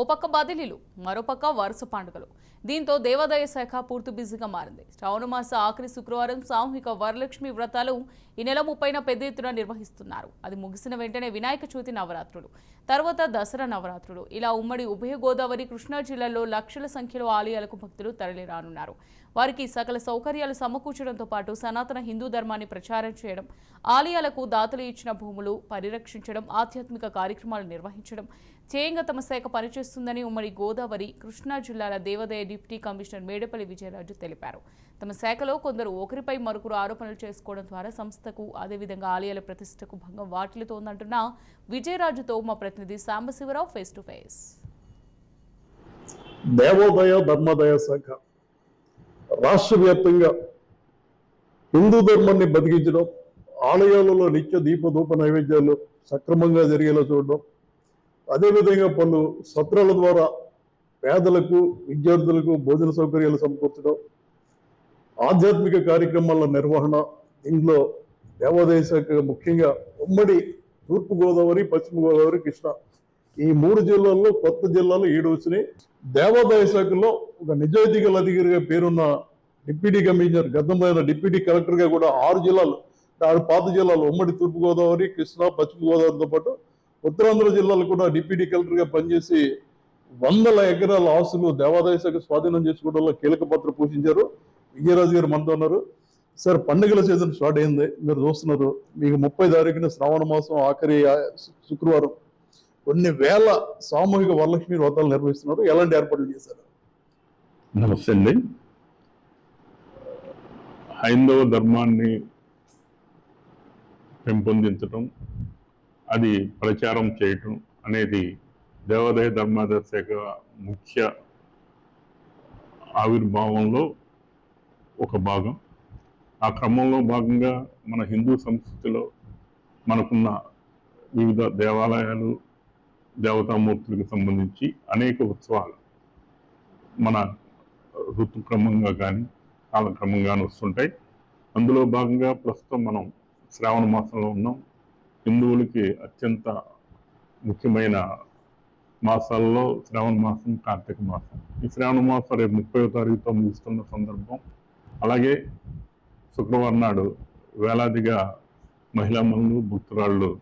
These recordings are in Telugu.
ఓ పక్క బదిలీలు మరోపక్క వరుస పండుగలు. దీంతో దేవాదాయ శాఖ పూర్తి బిజీగా మారింది. శ్రావణ మాస ఆఖరి శుక్రవారం సామూహిక వరలక్ష్మి వ్రతాలు ఈ నెల ముప్పైన పెద్ద ఎత్తున నిర్వహిస్తున్నారు. అది ముగిసిన వెంటనే వినాయక చవితి నవరాత్రులు తర్వాత దసరా నవరాత్రులు. ఇలా ఉమ్మడి ఉభయ గోదావరి కృష్ణా జిల్లాలో లక్షల సంఖ్యలో ఆలయాలకు భక్తులు తరలిరానున్నారు. వారికి సకల సౌకర్యాలు సమకూర్చడంతో పాటు సనాతన హిందూ ధర్మాన్ని ప్రచారం చేయడం ఆలయాలకు దాతలు ఇచ్చిన భూములు పరిరక్షించడం ఆధ్యాత్మిక కార్యక్రమాలు నిర్వహించడం చేయంగా తమ శాఖ పనిచేస్తుందని ఉమ్మడి గోదావరి కృష్ణా జిల్లాల దేవాదాయ డిప్యూటీ కమిషనర్ మేడపల్లి విజయరాజు తెలిపారు. తమ శాఖలో కొందరు ఒకరిపై మరొకరు ఆరోపణలు చేసుకోవడం ద్వారా సంస్థకు అదేవిధంగా ఆలయాల ప్రతిష్టకు భంగం వాటిల్లుతోందంటున్న విజయరాజుతో మా ప్రతినిధి సాంబశివరావు ఫేస్ టు ఫేస్ దేవోదయ ధర్మోదయ శాఖ. రాష్ట్ర వ్యాప్తంగా హిందూ ధర్మాన్ని బతికించడం ఆలయాలలో నిత్య దీపధూప నైవేద్యాలు సక్రమంగా జరిగేలా చూడడం అదేవిధంగా పలు సత్రాల ద్వారా పేదలకు విద్యార్థులకు భోజన సౌకర్యాలు సమకూర్చడం ఆధ్యాత్మిక కార్యక్రమాల నిర్వహణ దీంట్లో దేవాదాయ శాఖ ముఖ్యంగా ఉమ్మడి తూర్పుగోదావరి పశ్చిమ గోదావరి కృష్ణా ఈ మూడు జిల్లాల్లో కొత్త జిల్లాలు ఏడు వచ్చినాయి. దేవాదాయ శాఖలో ఒక నిజాయితీ గల అధికారిగా పేరున్న డిప్యూటీ కమిషనర్ గతంలో డిప్యూటీ కలెక్టర్గా కూడా ఆరు జిల్లాలు ఆరు పాత జిల్లాలు ఉమ్మడి తూర్పుగోదావరి కృష్ణా పశ్చిమ గోదావరితో పాటు ఉత్తరాంధ్ర జిల్లాలు కూడా డిప్యూటీ కలెక్టర్గా పనిచేసి వందల ఎకరాల ఆస్తులు దేవాదాయ శాఖ స్వాధీనం చేసుకోవడంలో కీలక పాత్ర పోషించారు. విజయరాజు గారు మనతో ఉన్నారు. సార్ పండుగల సీజన్ స్టార్ట్ అయింది. మీరు చూస్తున్నారు. మీకు ముప్పై తారీఖున శ్రావణ మాసం ఆఖరి శుక్రవారం. కొన్ని వేల సామూహిక వరలక్ష్మి వ్రతాలు నిర్వహిస్తున్నారు. ఎలాంటి ఏర్పాట్లు చేశారు? నమస్తే అండి. హైందవ ధర్మాన్ని పెంపొందించడం అది ప్రచారం చేయటం అనేది దేవాదాయ ధర్మాదాయ శాఖ ముఖ్య ఆవిర్భావంలో ఒక భాగం. ఆ క్రమంలో భాగంగా మన హిందూ సంస్కృతిలో మనకున్న వివిధ దేవాలయాలు దేవతామూర్తులకు సంబంధించి అనేక ఉత్సవాలు మన ఋతుక్రమంగా కానీ కాలక్రమంగాను వస్తుంటాయి. అందులో భాగంగా ప్రస్తుతం మనం శ్రావణ మాసంలో ఉన్నాం. హిందువులకి అత్యంత ముఖ్యమైన మాసాల్లో శ్రావణ మాసం కార్తీక మాసం. ఈ శ్రావణ మాసం రేపు ముప్పై తారీఖుతో ముగుస్తున్న సందర్భం. అలాగే శుక్రవారం నాడు వేలాదిగా మహిళా మనులు భక్తురాళ్ళు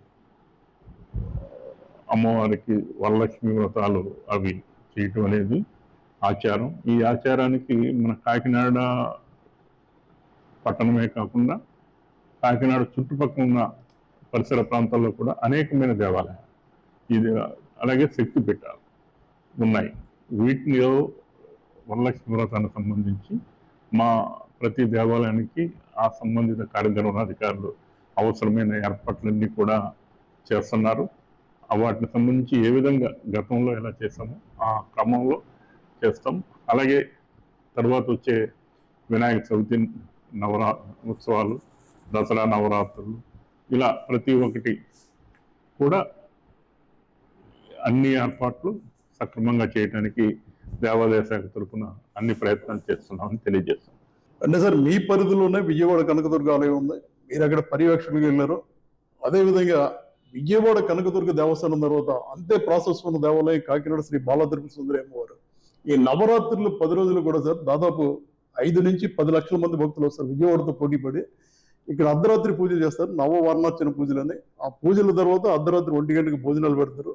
అమ్మవారికి వరలక్ష్మి వ్రతాలు అవి చేయటం అనేది ఆచారం. ఈ ఆచారానికి మన కాకినాడ పట్టణమే కాకుండా కాకినాడ చుట్టుపక్కల ఉన్న పరిసర ప్రాంతాల్లో కూడా అనేకమైన దేవాలయాలు ఇది అలాగే శక్తి పీఠాలు ఉన్నాయి. వీటిలో వరలక్ష్మి వ్రతానికి సంబంధించి మా ప్రతి దేవాలయానికి ఆ సంబంధిత కార్యనిర్వహణాధికారులు అవసరమైన ఏర్పాట్లన్నీ కూడా చేస్తున్నారు. వాటికి సంబంధించి ఏ విధంగా గతంలో ఎలా చేస్తామో ఆ క్రమంలో చేస్తాం. అలాగే తర్వాత వచ్చే వినాయక చవితి నవరా ఉత్సవాలు దసరా నవరాత్రులు ఇలా ప్రతి ఒక్కటి కూడా అన్ని ఏర్పాట్లు సక్రమంగా చేయడానికి దేవాదాయ శాఖ తరఫున అన్ని ప్రయత్నాలు చేస్తున్నామని తెలియజేస్తాం. అంటే సార్ మీ పరిధిలోనే విజయవాడ కనకదుర్గ ఆలయం ఉంది. మీరు అక్కడ పర్యవేక్షణకు వెళ్ళారు. అదేవిధంగా విజయవాడ కనకదుర్గ దేవస్థానం తర్వాత అంతే ప్రాసెస్ ఉన్న దేవాలయం కాకినాడ శ్రీ బాలతిరుపతి సుందరి అమ్మవారు. ఈ నవరాత్రులు పది రోజులు కూడా సార్ దాదాపు ఐదు నుంచి పది లక్షల మంది భక్తులు వస్తారు. విజయవాడతో పోటీపడి ఇక్కడ అర్ధరాత్రి పూజలు చేస్తారు. నవ వర్ణార్చన పూజలని. ఆ పూజల తర్వాత అర్ధరాత్రి ఒంటి గంటకి భోజనాలు పెడతారు.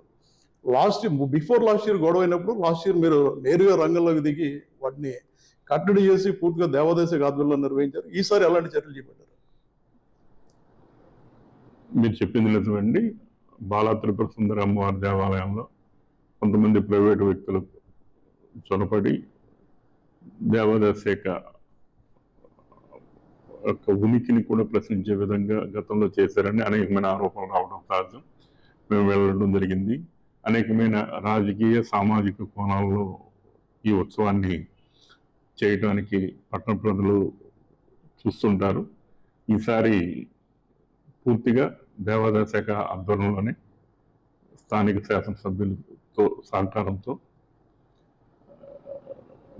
లాస్ట్ బిఫోర్ లాస్ట్ ఇయర్ గొడవ అయినప్పుడు లాస్ట్ ఇయర్ మీరు నేరుగా రంగంలోకి దిగి వాటిని కట్టడి చేసి పూర్తిగా దేవాదేశ ఆధ్వర్యంలో నిర్వహించారు. ఈసారి ఎలాంటి చర్యలు చేపట్టారు? మీరు చెప్పింది నిజమండి బాలా త్రిపుర సుందర అమ్మవారి దేవాలయంలో కొంతమంది ప్రైవేటు వ్యక్తులు చొరపడి దేవాదాయ శాఖ యొక్క ఉనికిని కూడా ప్రశ్నించే విధంగా గతంలో చేశారని అనేకమైన ఆరోపణలు రావడం సహజం. మేము వెళ్ళడం జరిగింది. అనేకమైన రాజకీయ సామాజిక కోణాల్లో ఈ ఉత్సవాన్ని చేయడానికి పట్టణ ప్రజలు చూస్తుంటారు. ఈసారి పూర్తిగా దేవాదాయ శాఖ ఆధ్వర్యంలోనే స్థానిక శాసనసభ్యులతో సహకారంతో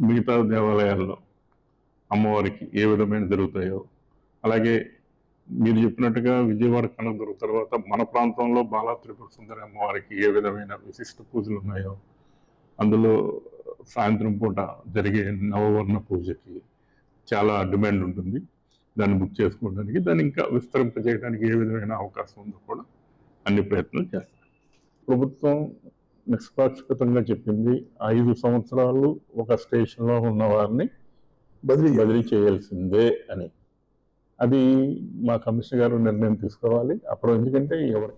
మిగతా దేవాలయాల్లో అమ్మవారికి ఏ విధమైన జరుగుతాయో అలాగే మీరు చెప్పినట్టుగా విజయవాడ కనకదుర్గ తర్వాత మన ప్రాంతంలో బాలా త్రిపుర సుందరి అమ్మవారికి ఏ విధమైన విశిష్ట పూజలు ఉన్నాయో అందులో సాయంత్రం పూట జరిగే నవవర్ణ పూజకి చాలా డిమాండ్ ఉంటుంది. దాన్ని బుక్ చేసుకోవడానికి దాన్ని ఇంకా విస్తరింపజేయడానికి ఏ విధమైన అవకాశం ఉందో కూడా అన్ని ప్రయత్నాలు చేస్తాం. ప్రభుత్వం నిష్పాక్షికంగా చెప్పింది ఐదు సంవత్సరాలు ఒక స్టేషన్లో ఉన్న వారిని బదిలీ బదిలీ చేయాల్సిందే అని. అది మా కమిషనర్ గారు నిర్ణయం తీసుకోవాలి. అప్పుడు ఎందుకంటే ఎవరి